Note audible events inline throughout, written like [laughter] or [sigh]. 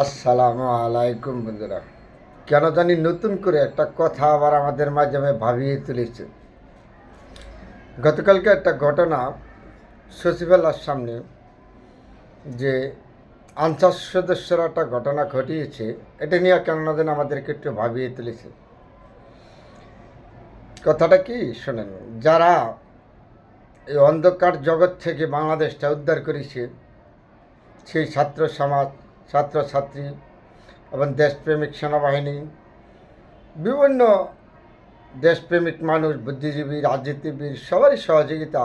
আসসালামু আলাইকুম বন্ধুরা। কেন জানি নতুন করে একটা কথা আবার আমাদের মাধ্যমে ভাবিয়ে তুলেছে। গতকালকে একটা ঘটনা সচিবালয়ের সামনে যে আনসার সদস্যরা একটা ঘটনা ঘটিয়েছে, এটা নিয়ে কেন যেন আমাদেরকে একটু ভাবিয়ে তুলেছে। কথাটা কি শোনেন, যারা এই অন্ধকার জগৎ থেকে বাংলাদেশটা উদ্ধার করেছে, সেই ছাত্র সমাজ ছাত্রছাত্রী, এবং দেশপ্রেমিক সেনাবাহিনী, বিভিন্ন দেশপ্রেমিক মানুষ, বুদ্ধিজীবী, রাজনীতিবিদ, সবারই সহযোগিতা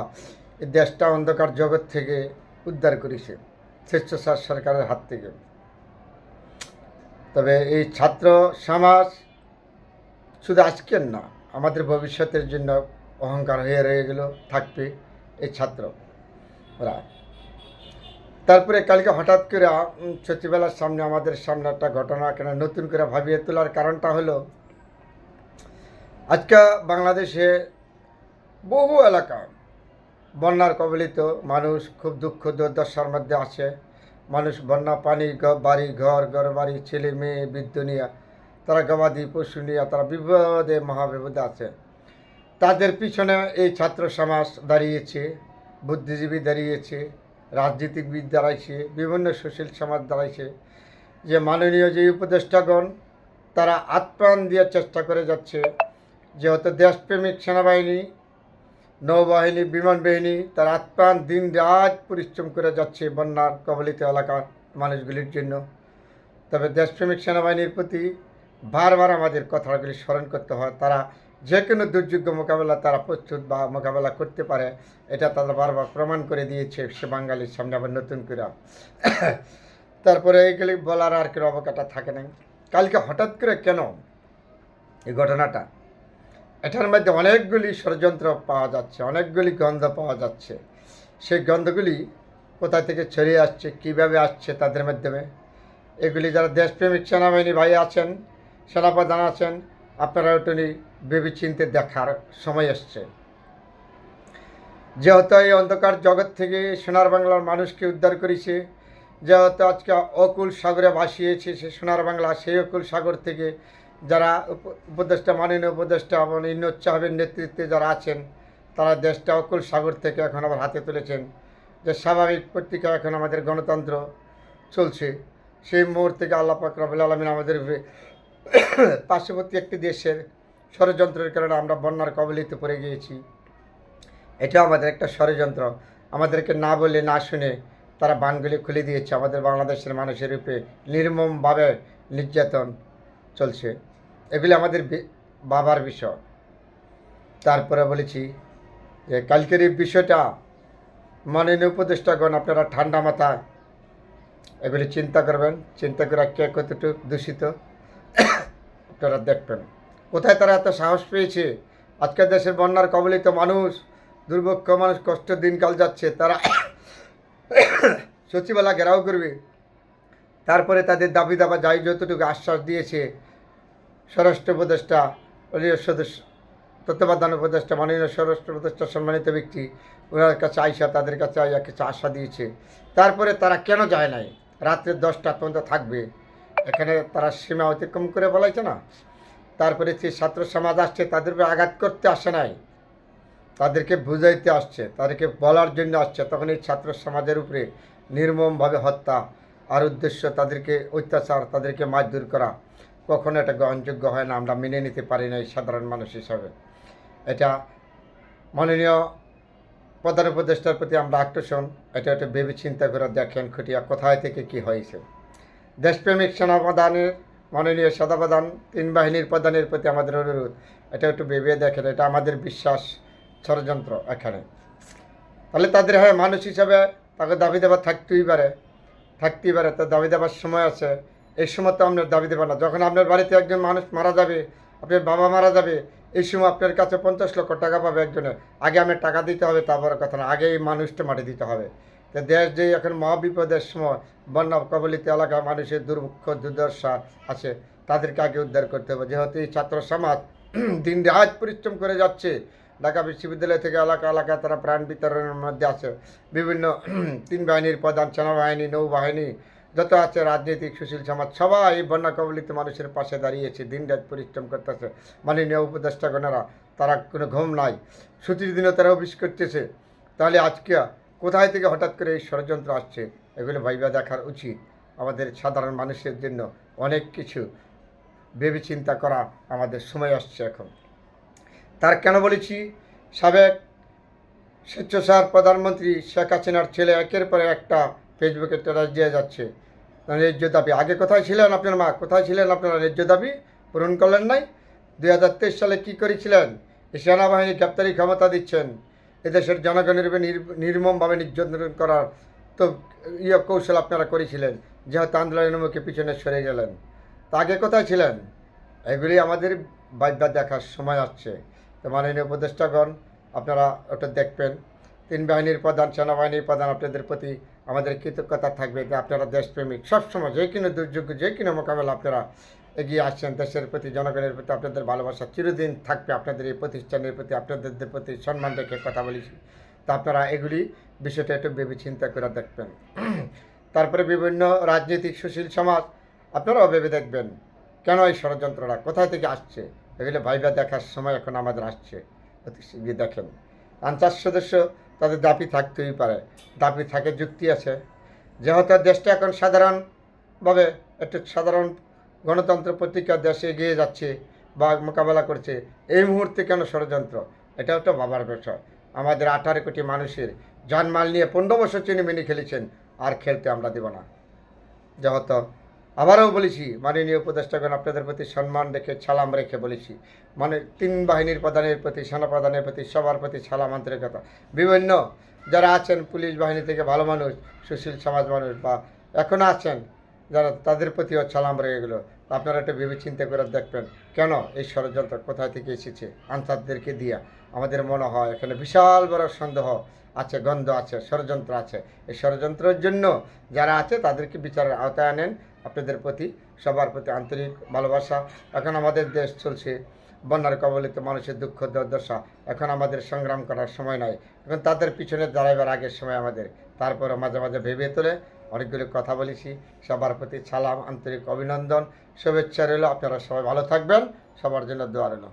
এই দেশটা অন্ধকার জগৎ থেকে উদ্ধার করেছে, স্বেচ্ছাচার সরকারের হাত থেকে। তবে এই ছাত্র সমাজ শুধু আজকের না, আমাদের ভবিষ্যতের জন্য অহংকার হয়ে রয়ে গেল, থাকবে এই ছাত্র। ওরা তারপরে কালকে হঠাৎ করে সচিবালয়ের সামনে, আমাদের সামনে একটা ঘটনা কেন নতুন করে ভাবিয়ে তোলার কারণটা হলো, আজকে বাংলাদেশে বহু এলাকা বন্যার কবলিত, মানুষ খুব দুঃখ দুর্দশার মধ্যে আছে। মানুষ বন্যা, পানি বাড়ি, ঘর ঘর বাড়ি ছেলে মেয়ে, বৃদ্ধ নিয়ে, তারা গবাদি পশু নিয়ে, তারা বিপদে, মহাবিপদে আছে। তাদের পিছনে এই ছাত্র সমাজ দাঁড়িয়েছে, বুদ্ধিজীবী দাঁড়িয়েছে। রাজনীতিবিদ দাঁড়াইছে বিভিন্ন সুশীল সমাজ দাঁড়াইছে যে মাননীয় যে উপদেষ্টাগণ, তারা আত্মান দেওয়ার চেষ্টা করে যাচ্ছে, যেহেতু দেশপ্রেমিক সেনাবাহিনী, নৌবাহিনী, বিমান বাহিনী, তার আত্মান দিন রাত পরিশ্রম করে যাচ্ছে বন্যার কবলিত এলাকার মানুষগুলির জন্য। তবে দেশপ্রেমিক সেনাবাহিনীর প্রতি বারবার আমাদের কথাগুলি স্মরণ করতে হয়। তারা যে কোনো দুর্যোগ মোকাবেলা তারা প্রস্তুত বা মোকাবেলা করতে পারে, এটা তারা বারবার প্রমাণ করে দিয়েছে সে বাঙালির সামনে আবার নতুন করে। তারপরে এইগুলি বলার আর কোনো অবকাটা থাকে না কালকে হঠাৎ করে কেন এই ঘটনাটা? এটার মধ্যে অনেকগুলি ষড়যন্ত্র পাওয়া যাচ্ছে, অনেকগুলি গন্ধ পাওয়া যাচ্ছে। সেই গন্ধগুলি কোথা থেকে ছড়িয়ে আসছে, কীভাবে আসছে তাদের মাধ্যমে? এগুলি যারা দেশপ্রেমিক সেনাবাহিনী ভাই আছেন, সেনাপ্রধান আছেন, আপনারা একটু ভেবে চিনতে দেখার সময় এসছে। যেহেতু এই অন্ধকার জগৎ থেকে সোনার বাংলার মানুষকে উদ্ধার করেছে, যেহেতু আজকে অকুল সাগরে ভাসিয়েছে সে সোনার বাংলা, সেই অকুল সাগর থেকে যারা উপ- উপদেষ্টা, মাননীয় উপদেষ্টা এবং ইন্নোদ সাহেবের নেতৃত্বে যারা আছেন, তারা দেশটা অকুল সাগর থেকে এখন আবার হাতে তুলেছেন। যে স্বাভাবিক পত্রিকা এখন আমাদের গণতন্ত্র চলছে, সেই মুহূর্তে আল্লাহ পাক রবুল আলমিন আমাদের [coughs] পার্শ্ববর্তী একটি দেশের ষড়যন্ত্রের কারণে আমরা বন্যার কবলিতে পড়ে গিয়েছি। এটা আমাদের একটা ষড়যন্ত্র। আমাদেরকে না বলে না শুনে তারা বানগুলি খুলে দিয়েছে। আমাদের বাংলাদেশের মানুষের উপরে নির্মমভাবে নির্যাতন চলছে। এগুলি আমাদের বাবার বিষয়। তারপরে বলেছি যে কালকের এই বিষয়টা মাননীয় উপদেষ্টাগণ আপনারা ঠান্ডা মাথায় এগুলি চিন্তা করবেন। চিন্তা করে কে কতটুকু দূষিত, আপনারা দেখবেন। কোথায় তারা এত সাহস পেয়েছে? আজকের দেশের বন্যার কবলিত মানুষ দুর্ভক্ষ মানুষ কষ্ট দিনকাল যাচ্ছে, তারা সচিবালয় ঘেরাও করবে। তারপরে তাদের দাবি দাবা যাই যতটুকু আশ্বাস দিয়েছে, স্বরাষ্ট্র উপদেষ্টা সদস্য তত্ত্বাবধান উপদেষ্টা, মাননীয় স্বরাষ্ট্র উপদেষ্টা সম্মানিত ব্যক্তি, ওনার কাছে আইসা, তাদের কাছে আইয়া কিছু আশা দিয়েছে। তারপরে তারা কেন যায় নাই? রাত্রে দশটা পর্যন্ত থাকবে। এখানে তারা সীমা অতিক্রম করে বলাইছে না? তারপরে যে ছাত্র সমাজ আসছে, তাদের উপরে আঘাত করতে আসে নাই। তাদেরকে বুঝাইতে আসছে, তাদেরকে বলার জন্য আসছে। তখন এই ছাত্র সমাজের উপরে নির্মমভাবে হত্যা, আর উদ্দেশ্য তাদেরকে অত্যাচার, তাদেরকে মারধর করা। কখনো এটা গ্রহণযোগ্য হয় না, আমরা মেনে নিতে পারি না এই সাধারণ মানুষ হিসাবে। এটা মাননীয় প্রধান উপদেষ্টার প্রতি আমরা আকর্ষণ, এটা একটা ভেবে চিন্তা করে দেখেন খুঁটিয়া কোথায় থেকে কি হয়েছে। দেশপ্রেমিক সেনাপ্রধানের মাননীয় সদাপ্রধান তিন বাহিনীর প্রধানের প্রতি আমাদের অনুরোধ। এটা একটু ভেবে দেখেন, এটা আমাদের বিশ্বাস ষড়যন্ত্র এখানে। তাহলে তাদের হ্যাঁ মানুষ হিসাবে তাকে দাবি দেওয়া থাকতেই পারে থাকতেই পারে। তার দাবি দেওয়ার সময় আছে। এই সময় তো আপনার দাবি দেবেন না। যখন আপনার বাড়িতে একজন মানুষ মারা যাবে, আপনার বাবা মারা যাবে, এই সময় আপনার কাছে পঞ্চাশ লক্ষ টাকা পাবে একজনের। আগে আপনার টাকা দিতে হবে তা বড় কথা না। আগে এই মানুষটা মাটি দিতে হবে। তো দেশ যে এখন মহাবিপদের সময় বন্যা কবলিত এলাকার মানুষের দুর্ভিক্ষ দুর্দশা আছে তাদেরকে আগে উদ্ধার করতে হবে যেহেতু এই ছাত্র সমাজ দিন রাত পরিশ্রম করে যাচ্ছে ঢাকা বিশ্ববিদ্যালয় থেকে এলাকা এলাকা তারা প্রাণ বিতরণের মধ্যে আছে বিভিন্ন তিন বাহিনীর প্রধান সেনাবাহিনী নৌবাহিনী যত আছে রাজনৈতিক সুশীল সমাজ সবাই বন্যা কবলিত মানুষের পাশে দাঁড়িয়েছে দিন রাত পরিশ্রম করতেছে মাননীয় উপদেষ্টাগণেরা তারা কোনো ঘুম নাই ছুটির দিনও তারা অফিস করতেছে তাহলে আজকে কোথায় থেকে হঠাৎ করে এই ষড়যন্ত্র আসছে, এগুলো ভাইবা দেখার উচিত। আমাদের সাধারণ মানুষের জন্য অনেক কিছু ভেবে চিন্তা করা আমাদের সময় আসছে এখন। তার কেন বলেছি? সাবেক স্বেচ্ছাচার প্রধানমন্ত্রী শেখ হাসিনার ছেলে একের পরে একটা ফেসবুকে টেরাস দিয়ে যাচ্ছে। ন্যায্য দাবি, আগে কোথায় ছিলেন আপনার মা? কোথায় ছিলেন আপনারা ন্যায্য দাবি পূরণ করলেন নাই? দুই হাজার তেইশ সালে কী করেছিলেন? সেনাবাহিনী গ্রেপ্তারি ক্ষমতা দিচ্ছেন। এদেশের জনগণের নির্মমভাবে নির্যাতন করার তো ইয়ে কৌশল আপনারা করেছিলেন, যেহেতু আন্দোলনের মুখে পিছনে সরে গেলেন। তা আগে কোথায় ছিলেন? এগুলি আমাদের বাধ্যা দেখার সময় আসছে। তো মাননীয় উপদেষ্টাগণ, আপনারা ওটা দেখবেন। তিন বাহিনীর প্রধান, সেনাবাহিনীর প্রধান আপনাদের প্রতি আমাদের কৃতজ্ঞতা থাকবে যে আপনারা দেশপ্রেমিক, সবসময় যে কোনো দুর্যোগ, যে কোনো মোকাবেলা আপনারা এগিয়ে আসছেন দেশের প্রতি, জনগণের প্রতি, আপনাদের ভালোবাসা চিরদিন থাকবে আপনাদের এই প্রতিষ্ঠানের প্রতি, আপনাদের প্রতি সম্মান রেখে কথা বলেছি। তা আপনারা এগুলি বিষয়টা একটু ভেবে চিন্তা করে দেখবেন। তারপরে বিভিন্ন রাজনৈতিক সুশীল সমাজ, আপনারাও ভেবে দেখবেন, কেন এই ষড়যন্ত্রটা, কোথায় থেকে আসছে? এগুলো ভাইবা দেখার সময় এখন আমাদের আসছে দেখেন। পঞ্চাশ সদস্য, তাদের দাবি থাকতেই পারে, দাবি থাকে, যুক্তি আছে। যেহেতু দেশটা এখন সাধারণভাবে একটু সাধারণ গণতন্ত্র পত্রিকা দেশে এগিয়ে যাচ্ছে বা মোকাবেলা করছে, এই মুহূর্তে কেন ষড়যন্ত্র? এটাও তো ভাবার বিষয়। আমাদের আঠারো কোটি মানুষের জানমাল নিয়ে পনেরো বছর চিনি মেনে খেলেছেন, আর খেলতে আমরা দেব না। যেহেতু আবারও বলেছি, মাননীয় উপদেষ্টাগণ, আপনাদের প্রতি সম্মান রেখে, সালাম রেখে বলেছি। মানে তিন বাহিনীর প্রধানের প্রতি সেনা প্রধানের প্রতি, সবার প্রতি ছালাম আন্তরিকতা। বিভিন্ন যারা আছেন, পুলিশ বাহিনী থেকে ভালো মানুষ, সুশীল সমাজ মানুষ বা এখনও আছেন যারা তাদের প্রতিও সালাম রয়ে গেলো। আপনারা একটু ভেবে চিন্তা করে দেখবেন, কেন এই ষড়যন্ত্র কোথায় থেকে এসেছে? আনসারদেরকে দিয়া আমাদের মনে হয় এখানে বিশাল বড় সন্দেহ আছে, গন্ধ আছে, ষড়যন্ত্র আছে। এই ষড়যন্ত্রের জন্য যারা আছে তাদেরকে বিচারের আওতায় আনেন। আপনাদের প্রতি, সবার প্রতি আন্তরিক ভালোবাসা। এখন আমাদের দেশ চলছে বন্যার কবলিত মানুষের দুঃখ দুর্দশা। এখন আমাদের সংগ্রাম করার সময় নয় এখন তাদের পিছনে দাঁড়াইবার আগের সময় আমাদের। তারপরে মাঝে মাঝে ভেবে তোলে। অনেকগুলো কথা বলেছি। সবার প্রতি সালাম, আন্তরিক অভিনন্দন, শুভেচ্ছা রইল। আপনারা সবাই ভালো থাকবেন। সবার জন্য দোয়া রইল।